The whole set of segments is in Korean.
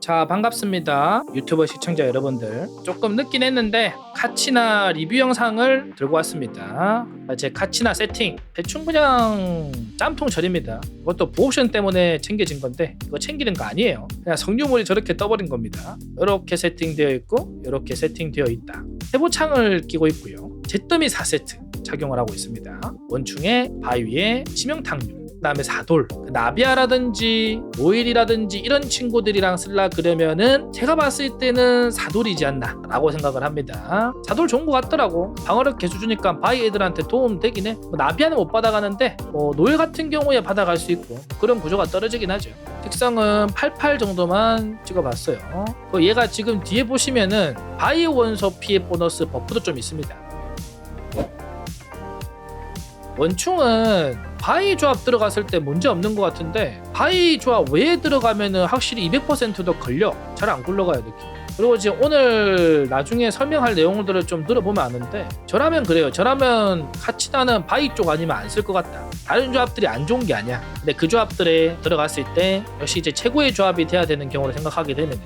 자 반갑습니다 유튜버 시청자 여러분들. 조금 늦긴 했는데 카치나 리뷰 영상을 들고 왔습니다. 아, 제 카치나 세팅 대충 그냥 짬통 처리입니다. 이것도 부옵션 때문에 챙겨진 건데 이거 챙기는 거 아니에요. 그냥 성유물이 저렇게 떠버린 겁니다. 이렇게 세팅되어 있고 이렇게 세팅되어 있다. 세보창을 끼고 있고요. 잿더미 4세트 착용을 하고 있습니다. 원충에 바위에 치명탕류 그다음에 사돌, 그 나비아라든지 오일이라든지 이런 친구들이랑 쓸라 그러면은 제가 봤을 때는 사돌이지 않나라고 생각을 합니다. 사돌 좋은 것 같더라고. 방어력 개수 주니까 바이 애들한테 도움 되긴 해. 뭐 나비아는 못 받아가는데 뭐 노예 같은 경우에 받아갈 수 있고 그런 구조가 떨어지긴 하죠. 특성은 88 정도만 찍어봤어요. 그 얘가 지금 뒤에 보시면은 바이 원소 피해 보너스 버프도 좀 있습니다. 원충은 바이 조합 들어갔을 때 문제 없는 것 같은데 바이 조합 외에 들어가면은 확실히 200%더 걸려. 잘 안 굴러가요 느낌. 그리고 지금 오늘 나중에 설명할 내용들을 좀 들어보면 아는데 저라면 그래요. 저라면 같이 나는 바이 쪽 아니면 안 쓸 것 같다. 다른 조합들이 안 좋은 게 아니야. 근데 그 조합들에 들어갔을 때 역시 이제 최고의 조합이 돼야 되는 경우를 생각하게 되면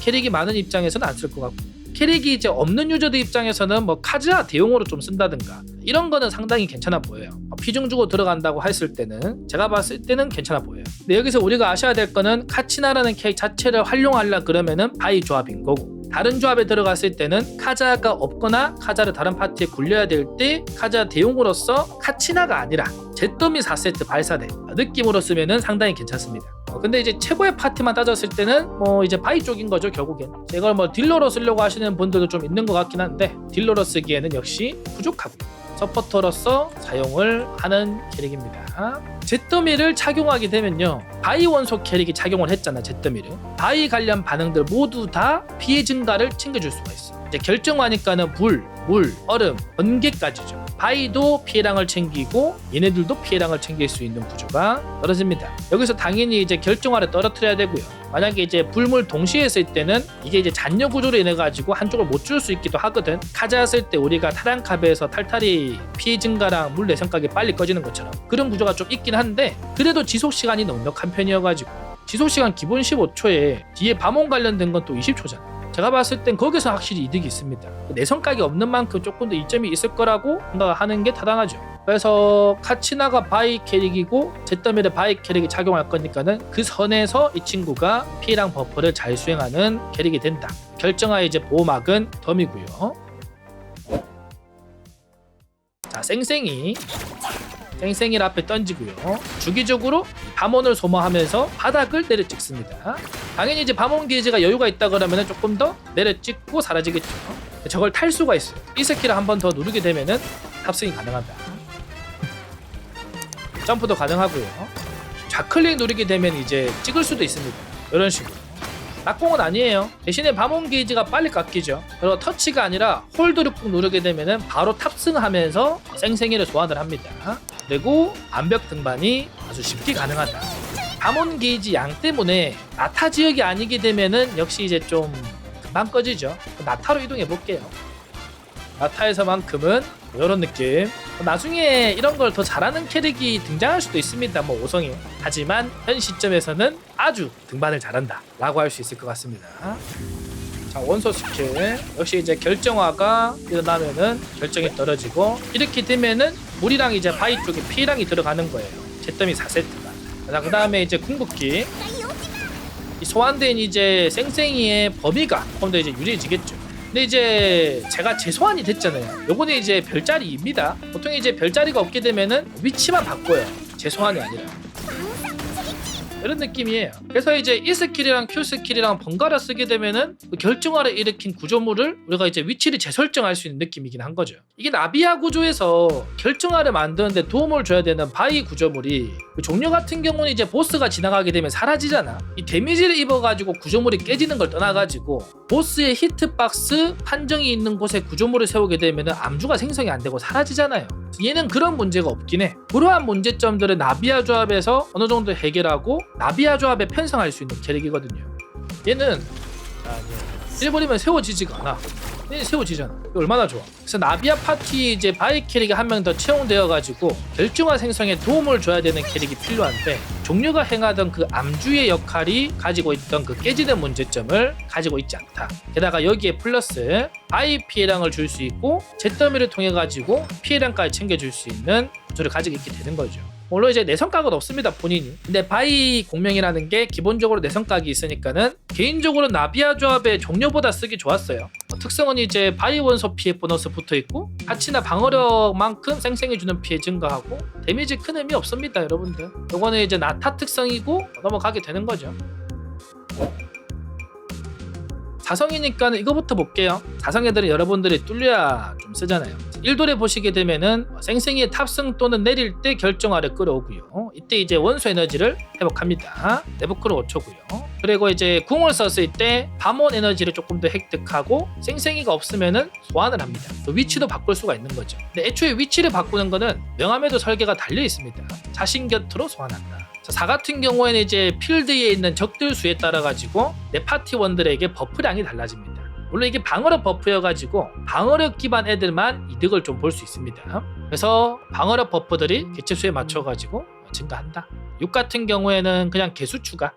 캐릭이 많은 입장에서는 안 쓸 것 같고 캐릭이 이제 없는 유저들 입장에서는 뭐 카즈아 대용으로 좀 쓴다든가 이런 거는 상당히 괜찮아 보여요. 피중 주고 들어간다고 했을 때는 제가 봤을 때는 괜찮아 보여요. 근데 여기서 우리가 아셔야 될 거는 카치나라는 캐릭 자체를 활용하려 그러면은 바이 조합인 거고 다른 조합에 들어갔을 때는 카자가 없거나 카자를 다른 파티에 굴려야 될 때 카자 대용으로서 카치나가 아니라 잿더미 4세트 발사대 느낌으로 쓰면은 상당히 괜찮습니다. 어, 근데 이제 최고의 파티만 따졌을 때는 뭐 이제 바이 쪽인 거죠 결국엔. 이걸 뭐 딜러로 쓰려고 하시는 분들도 좀 있는 것 같긴 한데 딜러로 쓰기에는 역시 부족하고요 서포터로서 사용을 하는 캐릭입니다. 잿더미를 착용하게 되면요. 바이 원소 캐릭이 착용을 했잖아 잿더미를. 바이 관련 반응들 모두 다 피해 증가를 챙겨줄 수가 있어 이제 결정하니까는 불, 물, 얼음, 번개까지죠 바이도 피해량을 챙기고 얘네들도 피해량을 챙길 수 있는 구조가 떨어집니다. 여기서 당연히 이제 결정화를 떨어뜨려야 되고요. 만약에 이제 불물 동시에 쓸 때는 이게 이제 잔여 구조로 인해 가지고 한쪽을 못 줄 수 있기도 하거든. 카자 쓸때 우리가 타랑카베에서 탈탈이 피해 증가랑 물 내성각이 빨리 꺼지는 것처럼 그런 구조가 좀 있긴 한데 그래도 지속 시간이 넉넉한 편이어가지고 지속 시간 기본 15초에 뒤에 밤원 관련된 건 또 20초잖아. 제가 봤을 땐 거기서 확실히 이득이 있습니다. 내성 각이 없는 만큼 조금 더 이점이 있을 거라고 생각하는 게 타당하죠. 그래서 카치나가 바이 캐릭이고 제더미의 바이 캐릭이 작용할 거니까는 그 선에서 이 친구가 피해랑 버퍼를 잘 수행하는 캐릭이 된다. 결정하에 이제 보호막은 덤이고요. 자, 쌩쌩이 쌩쌩이를 앞에 던지고요. 주기적으로 밤원을 소모하면서 바닥을 내려 찍습니다. 당연히 이제 밤원 게이지가 여유가 있다 그러면 조금 더 내려 찍고 사라지겠죠. 저걸 탈 수가 있어요. 이 스킬을 한 번 더 누르게 되면은 탑승이 가능하다. 점프도 가능하고요. 좌클릭 누르게 되면 이제 찍을 수도 있습니다. 이런 식으로. 낙공은 아니에요. 대신에 밤원 게이지가 빨리 깎이죠. 그리고 터치가 아니라 홀드를 꾹 누르게 되면은 바로 탑승하면서 쌩쌩이를 소환을 합니다. 그리고 암벽 등반이 아주 쉽게 가능하다. 밤원 게이지 양 때문에 나타 지역이 아니게 되면은 역시 이제 좀 금방 꺼지죠. 나타로 이동해 볼게요. 나타에서만큼은 이런 느낌. 나중에 이런 걸 더 잘하는 캐릭이 등장할 수도 있습니다. 뭐 오성이. 하지만 현 시점에서는 아주 등반을 잘한다 라고 할 수 있을 것 같습니다. 자 원소 스킬 역시 이제 결정화가 일어나면은 결정이 떨어지고 이렇게 되면은 물이랑 이제 바위 쪽에 피랑이 들어가는 거예요. 잿더미 4세트가. 자 그 다음에 이제 궁극기 이 소환된 이제 쌩쌩이의 범위가 조금 더 이제 유리해지겠죠. 근데 이제 제가 재소환이 됐잖아요. 요거는 이제 별자리입니다. 보통 이제 별자리가 없게 되면은 위치만 바꿔요. 재소환이 아니라. 이런 느낌이에요. 그래서 이제 이 스킬이랑 Q 스킬이랑 번갈아 쓰게 되면은 그 결정화를 일으킨 구조물을 우리가 이제 위치를 재설정할 수 있는 느낌이긴 한 거죠. 이게 나비아 구조에서 결정화를 만드는데 도움을 줘야 되는 바이 구조물이 그 종료 같은 경우는 이제 보스가 지나가게 되면 사라지잖아. 이 데미지를 입어가지고 구조물이 깨지는 걸 떠나가지고 보스의 히트박스 판정이 있는 곳에 구조물을 세우게 되면은 암주가 생성이 안 되고 사라지잖아요. 얘는 그런 문제가 없긴 해. 그러한 문제점들을 나비아 조합에서 어느 정도 해결하고 나비아 조합에 편성할 수 있는 캐릭이거든요. 얘는 아, 예. 일버리면 세워지지가 않아. 네, 세워지잖아. 얼마나 좋아. 그래서 나비아 파티 이제 바이 캐릭이 한 명 더 채용되어 가지고 결정화 생성에 도움을 줘야 되는 캐릭이 필요한데 종류가 행하던 그 암주의 역할이 가지고 있던 그 깨지는 문제점을 가지고 있지 않다. 게다가 여기에 플러스 바이 피해량을 줄 수 있고 잿더미를 통해 가지고 피해량까지 챙겨줄 수 있는 구조를 가지고 있게 되는 거죠. 물론 이제 내성각은 없습니다 본인이 근데 바이 공명이라는 게 기본적으로 내성각이 있으니까는 개인적으로 나비아 조합의 종료보다 쓰기 좋았어요 어, 특성은 이제 바이 원소 피해 보너스 붙어있고 가치나 방어력만큼 생생해주는 피해 증가하고 데미지 큰 의미 없습니다 여러분들 요거는 이제 나타 특성이고 넘어가게 되는 거죠 사성이니까 이거부터 볼게요. 사성 애들은 여러분들이 뚫려야 좀 쓰잖아요. 1돌에 보시게 되면은 생생히 탑승 또는 내릴 때 결정아를 끌어오고요. 이때 이제 원소 에너지를 회복합니다. 내부크로 5초고요. 그리고 이제 궁을 썼을 때 밤원 에너지를 조금 더 획득하고 생생이가 없으면은 소환을 합니다. 또 위치도 바꿀 수가 있는 거죠. 근데 애초에 위치를 바꾸는 거는 명함에도 설계가 달려 있습니다. 자신 곁으로 소환한다. 자, 4 같은 경우에는 이제 필드에 있는 적들 수에 따라 가지고 내 파티원들에게 버프량이 달라집니다. 물론 이게 방어력 버프여가지고 방어력 기반 애들만 이득을 좀 볼 수 있습니다. 그래서 방어력 버프들이 개체 수에 맞춰가지고 증가한다. 6 같은 경우에는 그냥 개수 추가.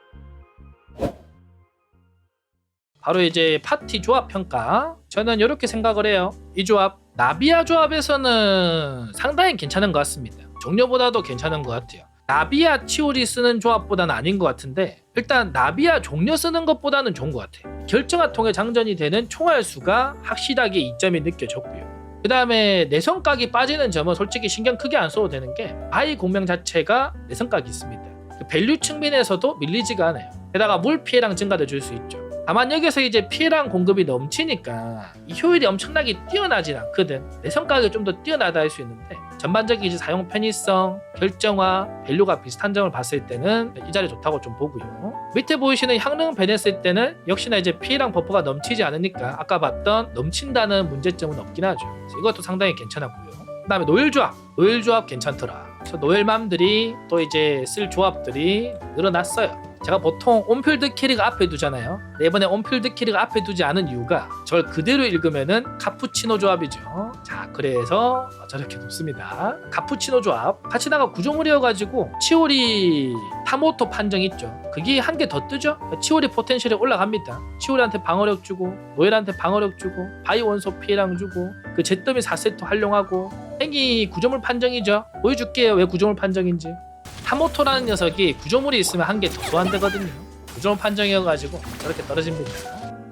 바로 이제 파티 조합 평가. 저는 이렇게 생각을 해요. 이 조합 나비아 조합에서는 상당히 괜찮은 것 같습니다. 종료보다도 괜찮은 것 같아요. 나비아 치오리 쓰는 조합보다는 아닌 것 같은데 일단 나비아 종료 쓰는 것보다는 좋은 것 같아. 결정화 통해 장전이 되는 총알 수가 확실하게 이점이 느껴졌고요. 그 다음에 내성각이 빠지는 점은 솔직히 신경 크게 안 써도 되는 게 바이 공명 자체가 내성각이 있습니다. 그 밸류 측면에서도 밀리지가 않아요. 게다가 물 피해량 증가도 줄 수 있죠. 다만 여기서 이제 피해량 공급이 넘치니까 이 효율이 엄청나게 뛰어나진 않거든. 내성각이 좀 더 뛰어나다 할 수 있는데 전반적인 이제 사용 편의성, 결정화, 밸류가 비슷한 점을 봤을 때는 이 자리 좋다고 좀 보고요. 밑에 보이시는 향릉 밴했을 때는 역시나 이제 피해량 버프가 넘치지 않으니까 아까 봤던 넘친다는 문제점은 없긴 하죠. 이것도 상당히 괜찮았고요. 그다음에 노일 조합, 노일 조합 괜찮더라. 그래서 노일맘들이 또 이제 쓸 조합들이 늘어났어요. 제가 보통 온필드 캐릭 앞에 두잖아요. 근데 이번에 온필드 캐릭 앞에 두지 않은 이유가 저를 그대로 읽으면은 카푸치노 조합이죠. 자, 그래서 저렇게 놓습니다. 카푸치노 조합. 카치나가 구조물이어가지고 치오리 타모토 판정 있죠. 그게 한 개 더 뜨죠. 치오리 포텐셜이 올라갑니다. 치오리한테 방어력 주고 노엘한테 방어력 주고 바이 원소 피해량 주고 그 잿더미 4세트 활용하고 행이 구조물 판정이죠. 보여줄게요. 왜 구조물 판정인지. 타모토라는 녀석이 구조물이 있으면 한 개 더 소환되거든요. 구조물 판정이어가지고 저렇게 떨어집니다.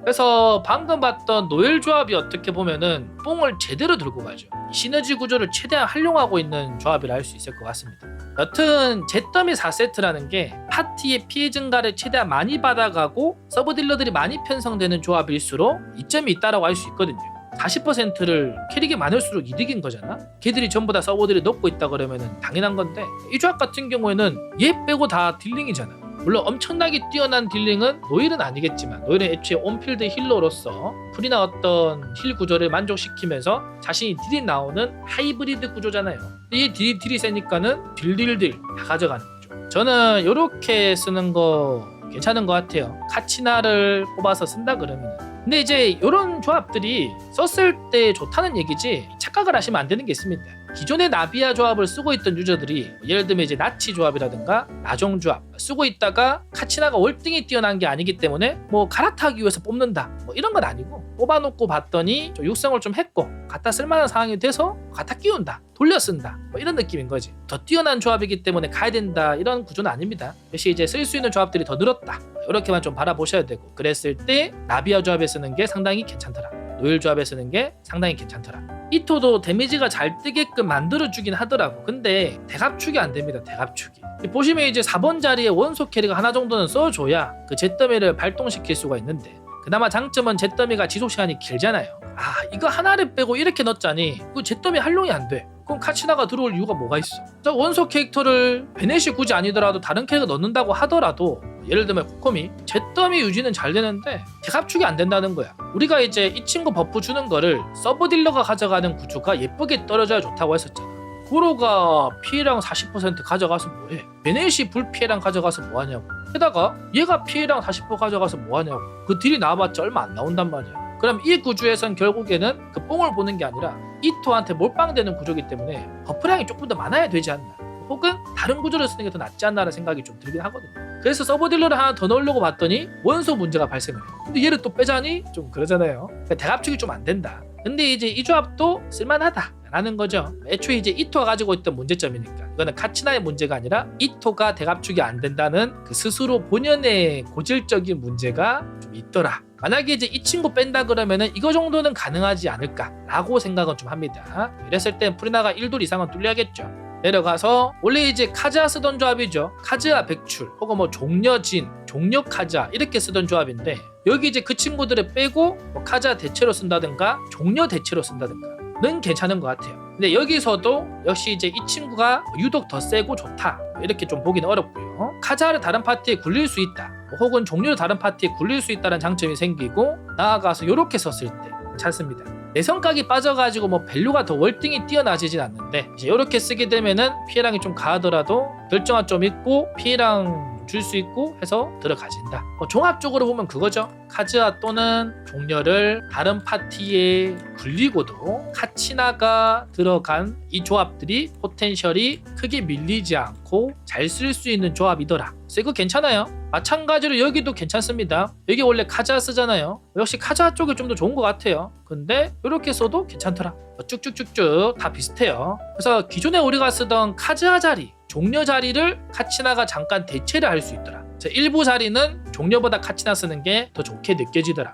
그래서 방금 봤던 노엘 조합이 어떻게 보면은 뽕을 제대로 들고 가죠. 시너지 구조를 최대한 활용하고 있는 조합이라 할 수 있을 것 같습니다. 여튼 잿더미 4세트라는 게 파티의 피해 증가를 최대한 많이 받아가고 서브 딜러들이 많이 편성되는 조합일수록 이점이 있다라고 할 수 있거든요. 40%를 캐릭이 많을수록 이득인 거잖아. 걔들이 전부 다 서버들이 넣고 있다 그러면은 당연한 건데 이 조합 같은 경우에는 얘 빼고 다 딜링이잖아. 물론 엄청나게 뛰어난 딜링은 노일은 아니겠지만 노일은 애초에 온필드 힐러로서 풀이나 어떤 힐 구조를 만족시키면서 자신이 딜이 나오는 하이브리드 구조잖아요. 이 딜이 딜이 세니까는 딜딜딜 다 가져가는 거죠. 저는 이렇게 쓰는 거 괜찮은 것 같아요. 카치나를 뽑아서 쓴다 그러면. 근데 이제 이런 조합들이 썼을 때 좋다는 얘기지 착각을 하시면 안 되는 게 있습니다. 기존의 나비아 조합을 쓰고 있던 유저들이 예를 들면 이제 나치 조합이라든가 나종 조합 쓰고 있다가 카치나가 월등히 뛰어난 게 아니기 때문에 뭐 갈아타기 위해서 뽑는다 뭐 이런 건 아니고 뽑아놓고 봤더니 좀 육성을 좀 했고 갖다 쓸만한 상황이 돼서 갖다 끼운다 돌려 쓴다. 뭐 이런 느낌인 거지. 더 뛰어난 조합이기 때문에 가야 된다. 이런 구조는 아닙니다. 역시 이제 쓸 수 있는 조합들이 더 늘었다. 이렇게만 좀 바라보셔야 되고 그랬을 때 나비아 조합에 쓰는 게 상당히 괜찮더라. 노일 조합에 쓰는 게 상당히 괜찮더라. 이토도 데미지가 잘 뜨게끔 만들어주긴 하더라고. 근데 대갑축이 안 됩니다 대갑축이. 보시면 이제 4번 자리에 원소 캐릭 하나 정도는 써줘야 그 잿더미를 발동시킬 수가 있는데 그나마 장점은 잿더미가 지속 시간이 길잖아요. 아 이거 하나를 빼고 이렇게 넣었자니 그 잿더미 활용이 안돼 그럼 카치나가 들어올 이유가 뭐가 있어? 저 원소 캐릭터를 베넷이 굳이 아니더라도 다른 캐릭터 넣는다고 하더라도 예를 들면 코코미 잿더미 유지는 잘 되는데 대갑축이 안 된다는 거야. 우리가 이제 이 친구 버프 주는 거를 서브 딜러가 가져가는 구조가 예쁘게 떨어져야 좋다고 했었잖아. 고로가 피해량 40% 가져가서 뭐해? 베넷이 불피해량 가져가서 뭐하냐고. 게다가 얘가 피해량 40% 가져가서 뭐하냐고. 그 딜이 나와봤자 얼마 안 나온단 말이야 그럼 이 구조에선 결국에는 그 뽕을 보는 게 아니라 이토한테 몰빵되는 구조이기 때문에 버프량이 조금 더 많아야 되지 않나 혹은 다른 구조를 쓰는 게 더 낫지 않나라는 생각이 좀 들긴 하거든요. 그래서 서버 딜러를 하나 더 넣으려고 봤더니 원소 문제가 발생을 해요. 근데 얘를 또 빼자니 좀 그러잖아요. 그러니까 대갑축이 좀 안 된다. 근데 이제 이 조합도 쓸만하다 라는 거죠. 애초에 이제 이토가 가지고 있던 문제점이니까. 이거는 카치나의 문제가 아니라 이토가 대갑축이 안 된다는 그 스스로 본연의 고질적인 문제가 좀 있더라 만약에 이제 이 친구 뺀다 그러면은 이거 정도는 가능하지 않을까라고 생각은 좀 합니다. 이랬을 땐 프리나가 1돌 이상은 뚫려야겠죠. 내려가서 원래 이제 카즈아 쓰던 조합이죠. 카즈아 백출 혹은 뭐 종려진, 종려 카즈아 이렇게 쓰던 조합인데 여기 이제 그 친구들을 빼고 뭐 카즈아 대체로 쓴다든가 종려 대체로 쓴다든가 는 괜찮은 것 같아요. 근데 여기서도 역시 이제 이 친구가 유독 더 세고 좋다 이렇게 좀 보기는 어렵고요. 카즈아를 다른 파티에 굴릴 수 있다. 뭐 혹은 종류를 다른 파티에 굴릴 수 있다는 장점이 생기고 나아가서 이렇게 썼을 때 괜찮습니다. 내성각이 빠져가지고 뭐 밸류가 더 월등히 뛰어나지진 않는데 이제 이렇게 쓰게 되면은 피해량이 좀 가하더라도 결정화 좀 있고 피해량 줄 수 있고 해서 들어가진다. 뭐 종합적으로 보면 그거죠. 카즈아 또는 종려를 다른 파티에 굴리고도 카치나가 들어간 이 조합들이 포텐셜이 크게 밀리지 않고 잘 쓸 수 있는 조합이더라. 그래서 이거 괜찮아요. 마찬가지로 여기도 괜찮습니다. 여기 원래 카자 쓰잖아요. 역시 카자 쪽이 좀 더 좋은 것 같아요. 근데 이렇게 써도 괜찮더라. 뭐 쭉쭉쭉쭉 다 비슷해요. 그래서 기존에 우리가 쓰던 카즈아 자리, 종려 자리를 카치나가 잠깐 대체를 할 수 있더라. 그래서 일부 자리는 종려보다 카치나 쓰는 게 더 좋게 느껴지더라.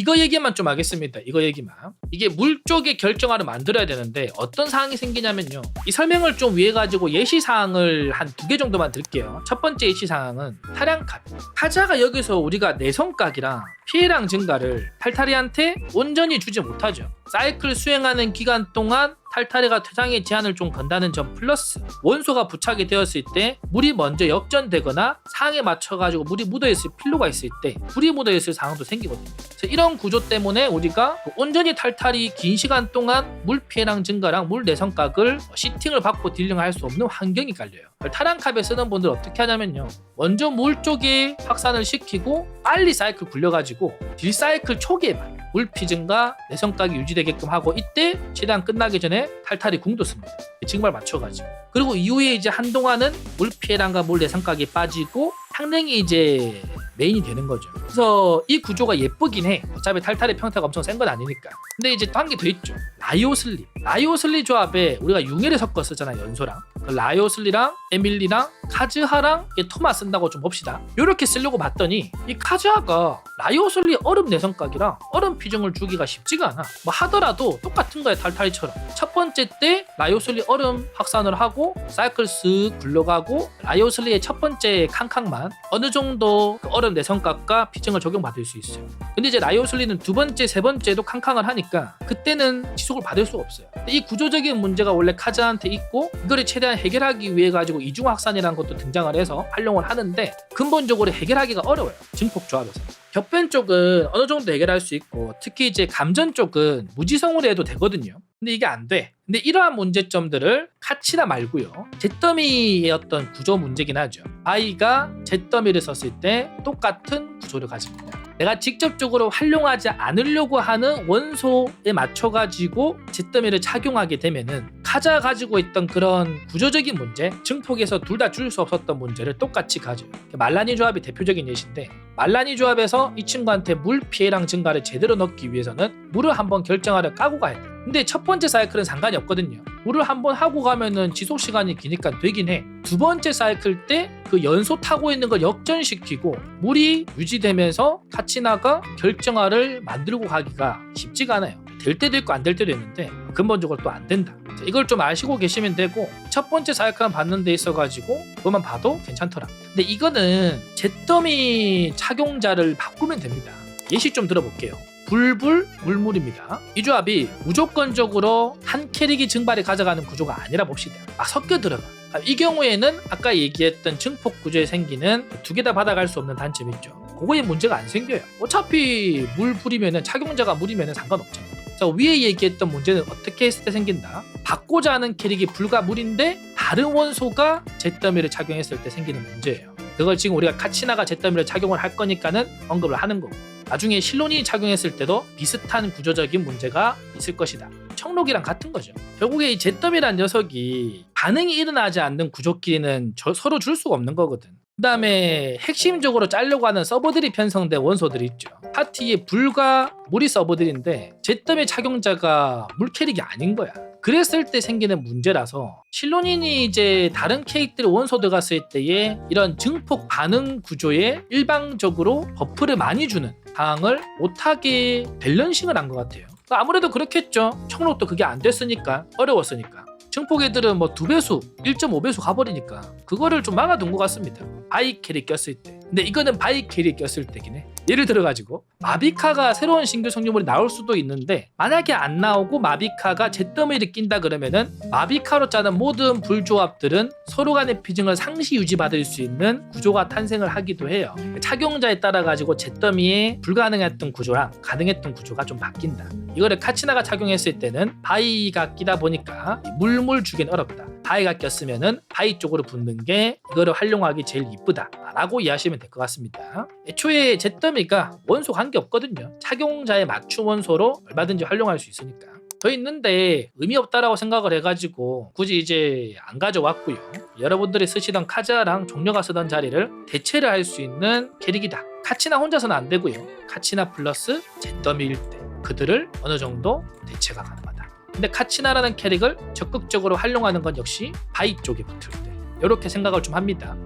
이거 얘기만 좀 하겠습니다. 이거 얘기만. 이게 물 쪽에 결정화를 만들어야 되는데 어떤 사항이 생기냐면요. 이 설명을 좀 위해 가지고 예시 사항을 한 두 개 정도만 드릴게요. 첫 번째 예시 사항은 타량값. 타자가 여기서 우리가 내성각이랑 피해량 증가를 탈타리한테 온전히 주지 못하죠. 사이클 수행하는 기간 동안 탈타리가 퇴장의 제한을 좀 건다는 점 플러스 원소가 부착이 되었을 때 물이 먼저 역전되거나 상황에 맞춰가지고 물이 묻어있을 필요가 있을 때 물이 묻어있을 상황도 생기거든요. 그래서 이런 구조 때문에 우리가 온전히 탈탈이 긴 시간 동안 물 피해량 증가랑 물 내성각을 시팅을 받고 딜링할 수 없는 환경이 깔려요. 타랑캅에 쓰는 분들 어떻게 하냐면요. 먼저 물 쪽에 확산을 시키고 빨리 사이클 굴려가지고 딜 사이클 초기에만 물피 증가 내성각이 유지되게끔 하고 이때 최대한 끝나기 전에 탈탈이 궁도 씁니다. 증발 맞춰가지고 그리고 이후에 이제 한동안은 물 피해량과 물 내성각이 빠지고 상당히 이제 메인이 되는 거죠. 그래서 이 구조가 예쁘긴 해. 어차피 탈탈의 평타가 엄청 센 건 아니니까. 근데 이제 또 한 개 더 있죠. 라이오슬리. 라이오슬리 조합에 우리가 융해를 섞어 쓰잖아 연소랑. 그 라이오슬리랑 에밀리랑 카즈하랑 이 토마 쓴다고 좀 봅시다. 이렇게 쓰려고 봤더니 이 카즈하가 라이오슬리 얼음 내성각이랑 얼음 피증을 주기가 쉽지가 않아. 뭐 하더라도 똑같은 거야 탈탈이처럼. 첫 번째 때 라이오슬리 얼음 확산을 하고 사이클 쓱 굴러가고 라이오슬리의 첫 번째 캉캉만 어느 정도 그 얼음 내성각과 피증을 적용받을 수 있어요. 근데 이제 라이오슬리는 두 번째, 세 번째도 캉캉을 하니까 그때는 지속을 받을 수가 없어요. 이 구조적인 문제가 원래 카즈한테 있고 이거를 최대한 해결하기 위해 가지고 이중 확산이라는 것도 등장을 해서 활용을 하는데 근본적으로 해결하기가 어려워요. 증폭 조합에서. 겹변 쪽은 어느 정도 해결할 수 있고 특히 이제 감전 쪽은 무지성으로 해도 되거든요. 근데 이게 안 돼. 근데 이러한 문제점들을 카치나 말고요. 잿더미의 어떤 구조 문제긴 하죠. 아이가 잿더미를 썼을 때 똑같은 구조를 가집니다. 내가 직접적으로 활용하지 않으려고 하는 원소에 맞춰가지고 잿더미를 착용하게 되면은 카자 가지고 있던 그런 구조적인 문제, 증폭에서 둘 다 줄 수 없었던 문제를 똑같이 가져요. 말라니 조합이 대표적인 예시인데 말라니 조합에서 이 친구한테 물 피해량 증가를 제대로 넣기 위해서는 물을 한번 결정하려 까고 가야 돼. 근데 첫 번째 사이클은 상관이 없거든요. 물을 한번 하고 가면은 지속 시간이 기니까 되긴 해. 두 번째 사이클 때 그 연소 타고 있는 걸 역전시키고 물이 유지되면서 카치나가 결정화를 만들고 가기가 쉽지가 않아요. 될 때도 있고 안 될 때도 있는데 근본적으로 또 안 된다. 이걸 좀 아시고 계시면 되고 첫 번째 사이클만 받는 데 있어 가지고 그것만 봐도 괜찮더라. 근데 이거는 잿더미 착용자를 바꾸면 됩니다. 예시 좀 들어볼게요. 불불 물물입니다. 이 조합이 무조건적으로 한 캐릭이 증발에 가져가는 구조가 아니라 봅시다. 막 섞여 들어가. 이 경우에는 아까 얘기했던 증폭 구조에 생기는 두 개 다 받아갈 수 없는 단점이 있죠. 그거에 문제가 안 생겨요. 어차피 물 불이면은 착용자가 물이면은 상관없잖아요. 자, 위에 얘기했던 문제는 어떻게 했을 때 생긴다? 받고자 하는 캐릭이 불과 물인데 다른 원소가 잿더미를 착용했을 때 생기는 문제예요. 그걸 지금 우리가 카치나가 잿더미를 착용을 할 거니까는 언급을 하는 거고 나중에 실론이 착용했을 때도 비슷한 구조적인 문제가 있을 것이다. 청록이랑 같은 거죠. 결국에 이 잿더미란 녀석이 반응이 일어나지 않는 구조끼리는 저- 서로 줄 수가 없는 거거든. 그 다음에 핵심적으로 짜려고 하는 서버들이 편성된 원소들이 있죠. 파티에 불과 물이 서버들인데 잿더미 착용자가 물 캐릭이 아닌 거야. 그랬을 때 생기는 문제라서 실론인이 이제 다른 캐릭들 원소 들어갔을 때에 이런 증폭 반응 구조에 일방적으로 버프를 많이 주는 상황을 못하게 밸런싱을 한 것 같아요. 아무래도 그렇겠죠. 청록도 그게 안 됐으니까 어려웠으니까. 증폭 애들은 뭐 두 배수, 1.5배수 가버리니까 그거를 좀 막아둔 것 같습니다. 바이 캐리 꼈을 때. 근데 이거는 바이 캐리 꼈을 해. 예를 들어가지고 마비카가 새로운 신규 성유물이 나올 수도 있는데 만약에 안 나오고 마비카가 잿더미를 낀다 그러면은 마비카로 짜는 모든 불조합들은 서로 간의 비중을 상시 유지받을 수 있는 구조가 탄생을 하기도 해요. 착용자에 따라 가지고 잿더미에 불가능했던 구조랑 가능했던 구조가 좀 바뀐다. 이거를 카치나가 착용했을 때는 바이가 끼다 보니까 물물 주긴 어렵다. 바이가 꼈으면은 바이 쪽으로 붙는 게 이거를 활용하기 제일 이쁘다라고 이해하시면 될 것 같습니다. 애초에 잿더미가 원소 관계 없거든요. 착용자에 맞춤 원소로 얼마든지 활용할 수 있으니까. 더 있는데 의미 없다라고 생각을 해가지고 굳이 이제 안 가져왔고요. 여러분들이 쓰시던 카자랑 종료가 쓰던 자리를 대체를 할 수 있는 캐릭이다. 카치나 혼자서는 안 되고요. 카치나 플러스 잿더미일 때 그들을 어느 정도 대체가 가능하다. 근데 카치나라는 캐릭을 적극적으로 활용하는 건 역시 바이 쪽에 붙을 때 이렇게 생각을 좀 합니다.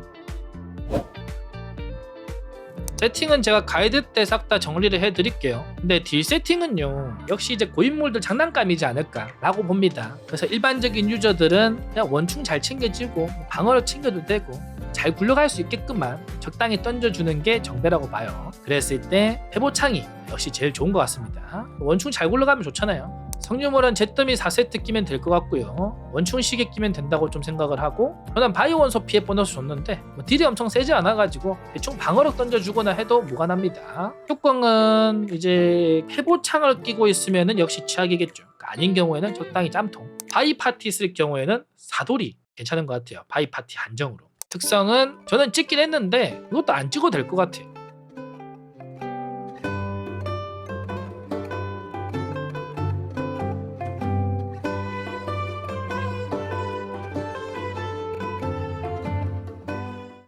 세팅은 제가 가이드 때 싹 다 정리를 해드릴게요. 근데 딜 세팅은요, 역시 이제 고인물들 장난감이지 않을까라고 봅니다. 그래서 일반적인 유저들은 그냥 원충 잘 챙겨주고 방어력 챙겨도 되고 잘 굴러갈 수 있게끔만 적당히 던져주는 게 정배라고 봐요. 그랬을 때 해보창이 역시 제일 좋은 것 같습니다. 원충 잘 굴러가면 좋잖아요. 성유물은 잿더미 4세트 끼면 될 것 같고요. 원충 시계 끼면 된다고 좀 생각을 하고 저는 바이오 원소 피해 보너스 줬는데 뭐 딜이 엄청 세지 않아가지고 대충 방어력 던져주거나 해도 무관합니다. 효광은 이제 해보창을 끼고 있으면은 역시 취약이겠죠. 그러니까 아닌 경우에는 적당히 짬통. 바이 파티 쓸 경우에는 사돌이 괜찮은 것 같아요. 바이 파티 한정으로. 특성은 저는 찍긴 했는데 이것도 안 찍어도 될 것 같아요.